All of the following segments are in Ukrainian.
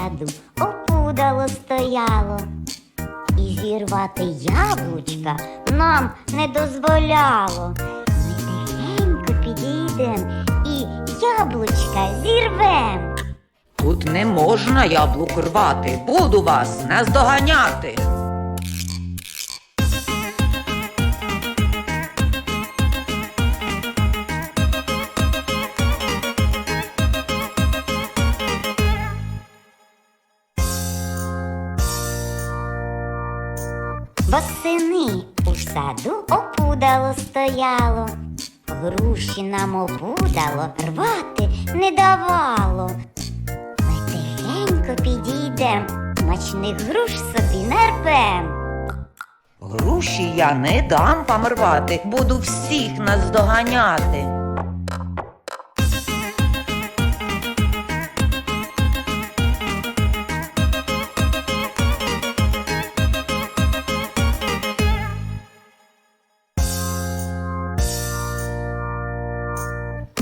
саду опудало стояло. І зірвати яблучка нам не дозволяло. Ми тихенько підійдем і яблучка зірвем. Тут не можна яблук рвати, буду вас наздоганяти. Восени у саду опудало стояло, груші нам опудало рвати не давало. Ми тихенько підійдем, смачних груш собі нарвем. Груші я не дам вам рвати, буду всіх наздоганяти.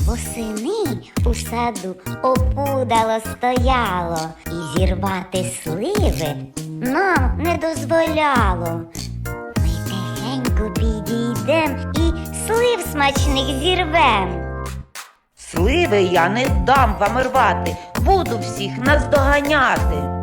Восени у саду опудало стояло, і зірвати сливи нам не дозволяло. Ми тихенько підійдем і слив смачних зірвем. Сливи я не дам вам рвати, буду всіх наздоганяти.